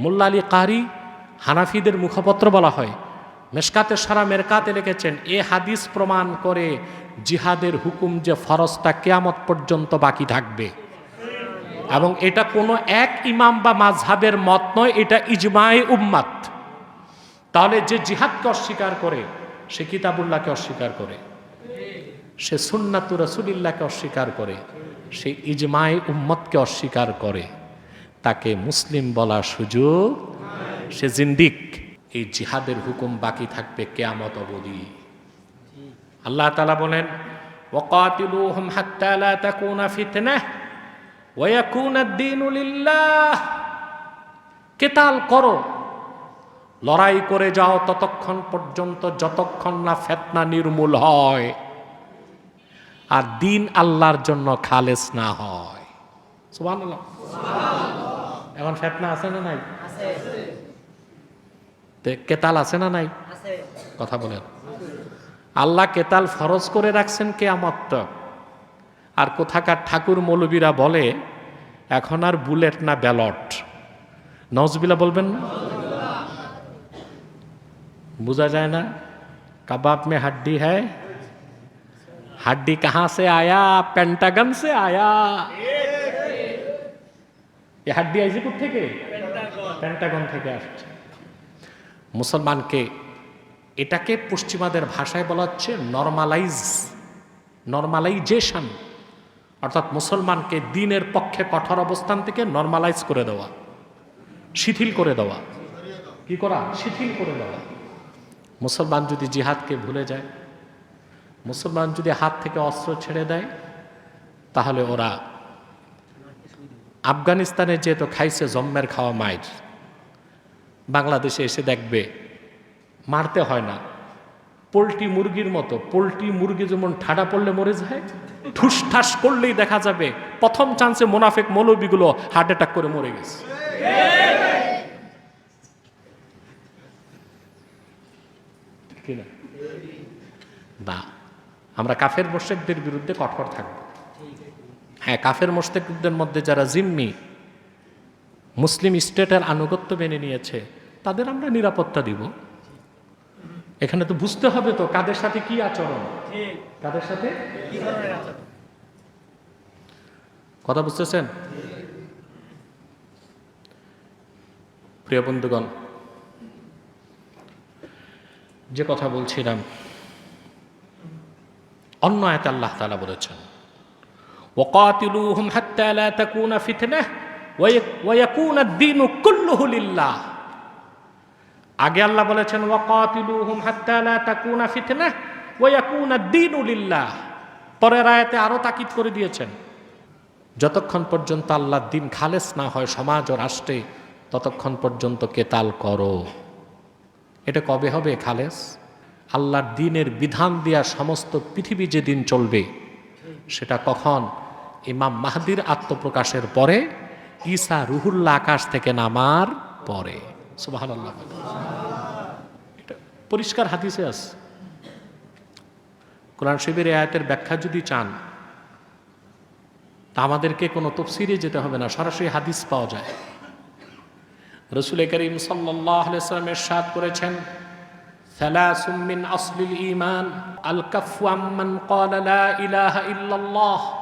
মোল্লা আলী কারি হানাফিদের মুখপত্র বলা হয়। মেশকাতে সারা মেরকাতে লিখেছেন, এ হাদিস প্রমাণ করে জিহাদের হুকুম যে ফরজটা কেয়ামত পর্যন্ত বাকি থাকবে। এবং এটা কোনো এক ইমাম বা মাঝহাবের মত নয়, এটা ইজমাই উম্মাত। তাহলে যে জিহাদকে অস্বীকার করে, সে কিতাবুল্লাহকে অস্বীকার করে। সে সুন্নাতু রসুলিল্লাহকে অস্বীকার করে। সে ইজমাই উম্মতকে অস্বীকার করে। তাকে মুসলিম বলার সুযোগ। সে জিন্দিক। এই জিহাদের হুকুম বাকি থাকবে কেয়ামত অবধি। আল্লাহ তালা বলেন ওকাতিলুহুম হাত্তা লা তাকুনা ফিতনাহ ওয়া ইয়াকুনা ad-দীনু কেতাল করো। লড়াই করে যাও ততক্ষণ পর্যন্ত যতক্ষণ না ফেতনা নির্মূল হয়। আর দিন আল্লাহর জন্য খালেস না হয়। সুবহানাল্লাহ। এখন ফেতনা আছে না নাই? কেতাল আছে না নাই? কথা বলেন। আল্লাহ কেতাল ফরজ করে রাখছেন কে আমত্ত আর কোথাকার ঠাকুর মৌলবীরা বলে এখন আর বুলেট না ব্যালট। নজবিলা বলবেন না? বোঝা যায় না? কাবাব মে হাড্ডি হ্যায়? হাড্ডি কাহা সে আয়া? পেন্টাগন সে আয়া? এ হাড্ডি আইজিপুর থেকে প্যান্টাগন থেকে আসছে। মুসলমানকে এটাকে পশ্চিমাদের ভাষায় বলা হচ্ছে নর্মালাইজ নর্মালাইজেশন অর্থাৎ মুসলমানকে দিনের পক্ষে কঠোর অবস্থান থেকে নর্মালাইজ করে দেওয়া শিথিল করে দেওয়া। কি করা? শিথিল করে দেওয়া। মুসলমান যদি জিহাদকে ভুলে যায় মুসলমান যদি হাত থেকে অস্ত্র ছেড়ে দেয় তাহলে ওরা আফগানিস্তানে যেহেতু খাইছে, জম্মের খাওয়া মায়ের বাংলাদেশে এসে দেখবে, মারতে হয় না। পোলট্রি মুরগির মতো, পোলট্রি মুরগি যেমন ঠাডা পড়লে মরে যায় ঠুস ঠাস করলেই দেখা যাবে, প্রথম চান্সে মোনাফেক মৌলবিগুলো হার্ট অ্যাটাক করে মরে গেছে। আমরা কাফের মোশেকদের বিরুদ্ধে কঠোর থাকব। হ্যাঁ কাফের মোশেকদের মধ্যে যারা জিম্মি, মুসলিম স্টেটের আনুগত্য মেনে নিয়েছে, তাদের আমরা নিরাপত্তা দিব। এখানে তো বুঝতে হবে তো, কাদের সাথে কি আচরণ? কাদের সাথে? কথা বুঝতেছেন? প্রিয় বন্ধুগণ, যে কথা বলছিলাম, অন্য আয়াত আল্লাহ তালা বলেছেন ওয়াকাতিলুহুম হাত্তা লা তাকুনা ফিতনাহ, ওয়া ইয়াকুনা ad-দীনু কুল্লুহু আগে আল্লাহ বলেছেন, ওয়াকাতিলুহুম হাত্তা লা তাকুনা ফিতনাহ, ওয়া ইয়াকুনা ad-দীনু লিল্লাহ। পরের আয়াতে আরও তাকিদ করে দিয়েছেন, যতক্ষণ পর্যন্ত আল্লাহর দিন খালেস না হয় সমাজ ও রাষ্ট্রে, ততক্ষণ পর্যন্ত কেতাল করো? এটা কবে হবে খালেস? আল্লাহর দিনের বিধান দেওয়া সমস্ত পৃথিবী যেদিন চলবে, সেটা কখন? ইমাম মাহাদির আত্মপ্রকাশের পরে ঈসা রুহুল্লা আকাশ থেকে নামার পরে। সুবাহ পরিষ্কার হাদিসে আছে। কোরআন শিবির আয়াতের ব্যাখ্যা যদি চান, তা আমাদেরকে কোনো তফসিরে যেতে হবে না, সরাসরি হাদিস পাওয়া যায়। রসুল করিম সাল্লামের সাদ করেছেন সালাসুমিন আসলিল ইমান আল কাফু আম্মান ইলাহা ইল্লাল্লাহ।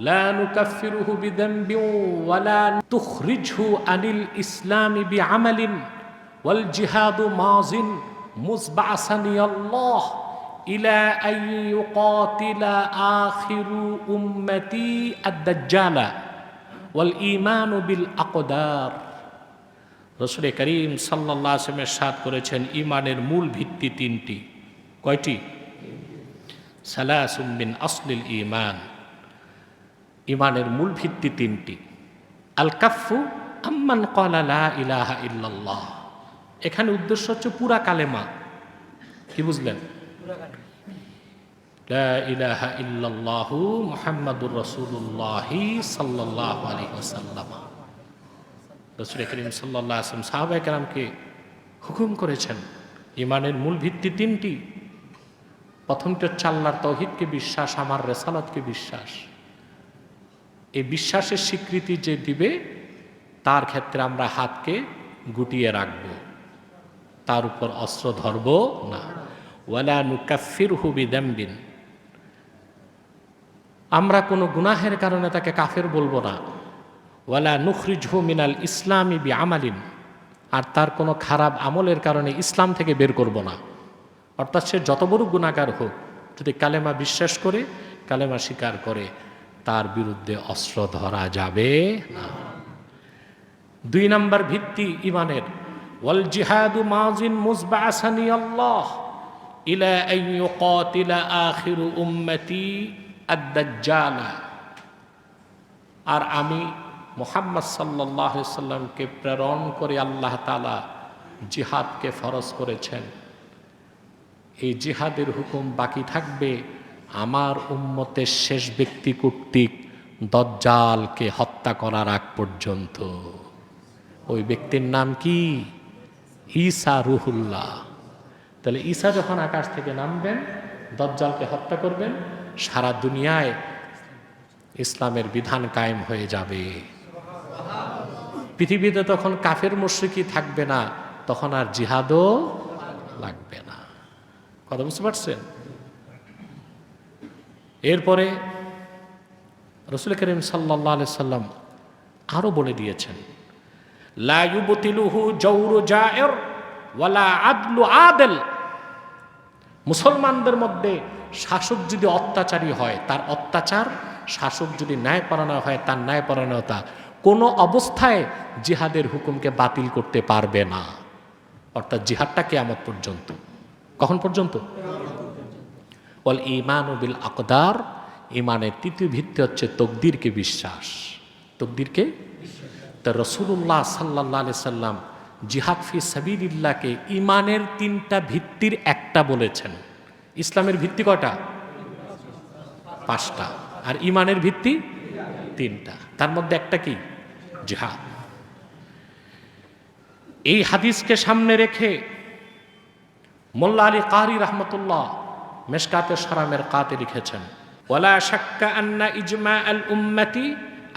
لا نكفره بذنب ولا تخرجه عن الإسلام بعمل والجهاد ماض مزبعثني الله إلى أن يقاتل آخر أمتي الدجال والإيمان بالأقدار রসুল করিম সাল্লাহ আসলামের সাদ করেছেন ইমানের মূল ভিত্তি তিনটি কয়টি সালাসুম্বিন আসলিল ইমান ইমানের মূল ভিত্তি তিনটি। আল কাফু আম্মান কলালা ইলাহা ইল্লাল্লাহ। এখানে উদ্দেশ্য হচ্ছে পুরা কালেমা। কি বুঝলেন? ইলাহা ইল্লাল্লাহু মুহাম্মাদুর রাসূলুল্লাহি সাল্লাল্লাহু আলাইহি ওয়াসাল্লাম। রসুল করিম সাল্লাহ আসলাম সাহাবা একরামকে হুকুম করেছেন ইমানের মূল ভিত্তি তিনটি। প্রথমটা হচ্ছে আল্লাহর তৌহিদকে বিশ্বাস আমার রেসালতকে বিশ্বাস। এই বিশ্বাসের স্বীকৃতি যে দিবে, তার ক্ষেত্রে আমরা হাতকে গুটিয়ে রাখব। তার উপর অস্ত্র ধরব না। ওয়ালা হুবি দ্যাম্বিন আমরা কোনো গুনাহের কারণে তাকে কাফের বলব না। ওয়ালা নুখরিজহু মিনাল ইসলামী বি আমালিন আর তার কোনো খারাপ আমলের কারণে ইসলাম থেকে বের করব না। অর্থাৎ সে যত বড় গুণাগার হোক, যদি কালেমা বিশ্বাস করে, কালেমা স্বীকার করে তার বিরুদ্ধে অস্ত্র ধরা যাবে না। দুই নম্বর ভিত্তি ইমানের। ওয়াল জিহাদু মাজিন মুজবাসানি আল্লাহ ইলা আন ইউকাতিলা আখিরু উম্মতি আদ-দাজ্জালা। আর আমি মোহাম্মদ সাল্লাহ সাল্লামকে প্রেরণ করে আল্লাহ তালা জিহাদকে ফরজ করেছেন। এই জিহাদের হুকুম বাকি থাকবে আমার উম্মতের শেষ ব্যক্তি কর্তৃক দজ্জালকে হত্যা করার আগ পর্যন্ত। ওই ব্যক্তির নাম কি? ঈসা রুহুল্লাহ। তাহলে ঈসা যখন আকাশ থেকে নামবেন, দজ্জালকে হত্যা করবেন, সারা দুনিয়ায় ইসলামের বিধান কায়েম হয়ে যাবে। পৃথিবীতে তখন কাফের মুশ্রিকি থাকবে না, তখন আর জিহাদও লাগবে না। কথা বুঝতে পারছেন? এরপরে রসুল করিম সাল্লাহ সাল্লাম আরও বলে দিয়েছেন আদলু মুসলমানদের মধ্যে শাসক যদি অত্যাচারী হয়, তার অত্যাচার শাসক যদি ন্যায়পরায়ণ হয়, তার ন্যায় ন্যায়পরায়ণতা কোনো অবস্থায় জিহাদের হুকুমকে বাতিল করতে পারবে না। অর্থাৎ জিহাদটা কেয়ামত পর্যন্ত। কখন পর্যন্ত? বল ইমান বিল আকদার। ইমানের তৃতীয় ভিত্তি হচ্ছে তকদিরকে বিশ্বাস। তকদিরকে তা রসুল্লাহ সাল্লাহ সাল্লাম জিহাদ ফি সাবিল্লাহকে ইমানের তিনটা ভিত্তির একটা বলেছেন। ইসলামের ভিত্তি কটা পাঁচটা। আর ইমানের ভিত্তি? তিনটা। তার মধ্যে একটা কি? জিহাদ। এই হাদিসকে সামনে রেখে মোল্লা আলী কারি রহমতুল্লাহ মেশকাতে সারামের কাতে লিখেছেন, ওয়ালা শাক্কা আন্না ইজমা আল উম্মতি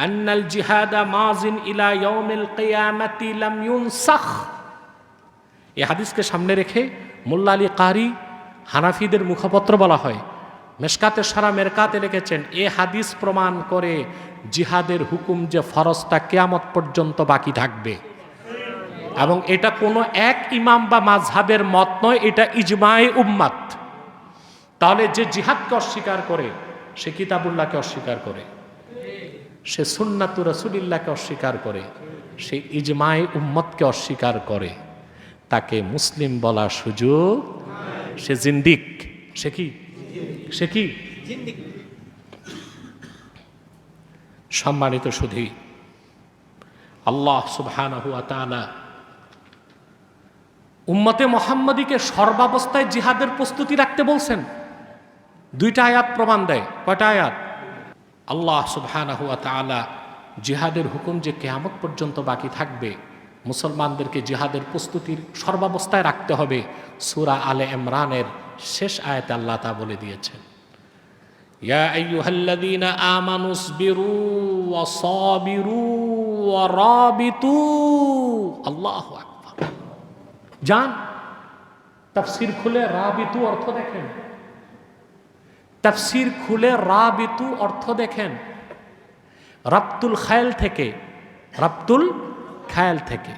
আন্নাল জিহাদা মাজিন ইলা ইয়াউমিল কিয়ামাতি লাম ইউনসাখ। এই হাদিসকে সামনে রেখে মোল্লা আলী কারি হানাফিদের মুখপত্র বলা হয়। মেশকাতে সারা মেরকাতে লিখেছেন, এ হাদিস প্রমাণ করে জিহাদের হুকুম যে ফরজটা কেয়ামত পর্যন্ত বাকি থাকবে। এবং এটা কোনো এক ইমাম বা মাঝহাবের মত নয়, এটা ইজমায়ে উম্মাত। তাহলে যে জিহাদকে অস্বীকার করে, সে কিতাবুল্লাহকে অস্বীকার করে। সে সুন্নাতু রসুলিল্লাহকে অস্বীকার করে। সে ইজমায়ে উম্মতকে অস্বীকার করে। তাকে মুসলিম বলার সুযোগ সে জিন্দিক। সে কি? সে কি? সম্মানিত সুধী, আল্লাহ তাআলা উম্মতে মোহাম্মদীকে সর্বাবস্থায় জিহাদের প্রস্তুতি রাখতে বলছেন। দুইটা আয়াত প্রমাণ দেয়। কয়টা আয়াত? আল্লাহ তাআলা জিহাদের হুকুম যে কেয়ামত পর্যন্ত বাকি থাকবে, মুসলমানদেরকে জিহাদের প্রস্তুতির সর্বাবস্থায় রাখতে হবে, সূরা আলে ইমরানের শেষ আয়াতে আল্লাহ তা বলে দিয়েছেন। যান, তাফসির খুলে রাবিতু অর্থ দেখেন। তাফসির খুলে রাবিতু অর্থ দেখেন। রাপ্তুল খায়াল থেকে রাপ্তুল খায়াল থেকে।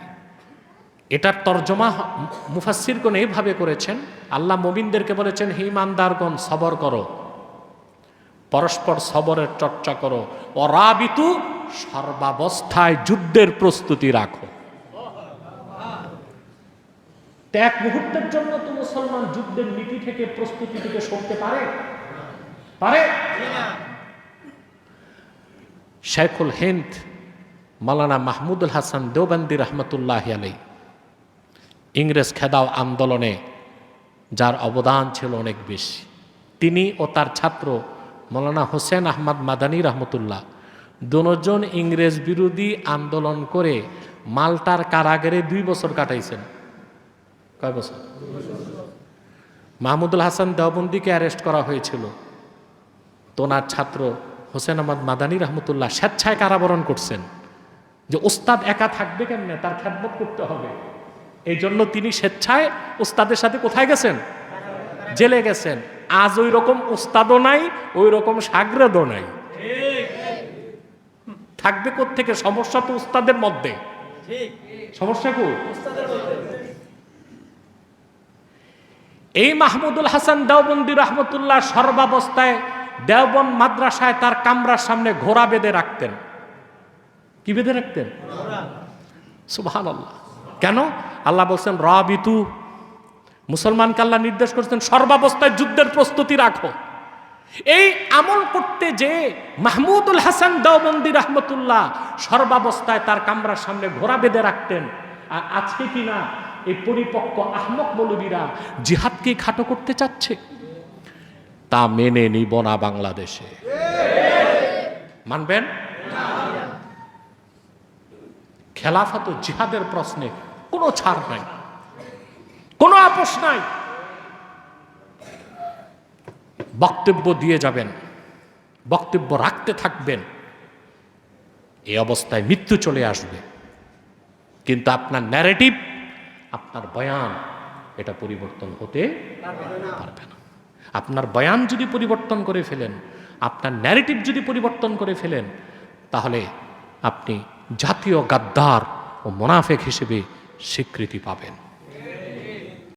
এটার তর্জমা মুফাসির কোন এইভাবে করেছেন, আল্লাহ মোবিনদেরকে বলেছেন, হে ইমানদারগণ, সবর করো। পরস্পর সবরের চর্চা করো। ও রাবিতু, সর্বাবস্থায় যুদ্ধের প্রস্তুতি রাখো। এক মুহূর্তের জন্য তো মুসলমান যুদ্ধের নীতি থেকে প্রস্তুতি থেকে সরতে পারে? পারে? শেখুল হিন্দ মালানা মাহমুদুল হাসান দেওবন্দি রহমতুল্লাহ আলাই ইংরেজ খেদাও আন্দোলনে যার অবদান ছিল অনেক বেশি। তিনি ও তার ছাত্র মৌলানা হোসেন আহমদ মাদানী রহমতুল্লাহ দুজন ইংরেজ বিরোধী আন্দোলন করে মাল্টার কারাগারে দুই বছর কাটাইছেন। কয় বছর? মাহমুদুল হাসান দেওবন্দিকে অ্যারেস্ট করা হয়েছিল। তোনার ছাত্র হোসেন আহমদ মাদানী রহমতুল্লাহ স্বেচ্ছায় কারাবরণ করছেন যে ওস্তাদ একা থাকবে কেমনে? তার খ্যাতমত করতে হবে। এই জন্য তিনি স্বেচ্ছায় ওস্তাদের সাথে কোথায় গেছেন? জেলে গেছেন। আজ ওই রকম ওস্তাদও নাই ওই রকম সাগরেদও নাই। থাকবে থেকে সমস্যা তো উস্তাদের মধ্যে। সমস্যা কো এই মাহমুদুল হাসান দেওবন্দি রহমতুল্লাহ সর্বাবস্থায় দেওবন মাদ্রাসায় তার কামরার সামনে ঘোড়া বেঁধে রাখতেন। কি বেঁধে রাখতেন? সুবহান আল্লাহ কেন? আল্লাহ বলছেন, রাবিতু। মুসলমানকে আল্লাহ নির্দেশ করছেন, সর্বাবস্থায় যুদ্ধের প্রস্তুতি রাখো। এই আমল করতে যে মাহমুদুল হাসান দেওবন্দি রহমতুল্লাহ সর্বাবস্থায় তার কামরার সামনে ঘোড়া বেঁধে রাখতেন। আর আজকে কিনা এই পরিপক্ক আহমক মৌলবীরা জিহাদকে খাটো করতে চাচ্ছে। তা মেনে নিব না বাংলাদেশে। মানবেন? খেলাফত জিহাদের প্রশ্নে কোনো ছাড় নাই, কোনো আপোষ নাই। বক্তব্য দিয়ে যাবেন, বক্তব্য রাখতে থাকবেন এই অবস্থায় মৃত্যু চলে আসবে। কিন্তু আপনার ন্যারেটিভ আপনার বয়ান এটা পরিবর্তন হতে পারবে না। আপনার বয়ান যদি পরিবর্তন করে ফেলেন, আপনার ন্যারেটিভ যদি পরিবর্তন করে ফেলেন, তাহলে আপনি জাতীয় গাদ্দার ও মোনাফেক হিসেবে স্বীকৃতি পাবেন।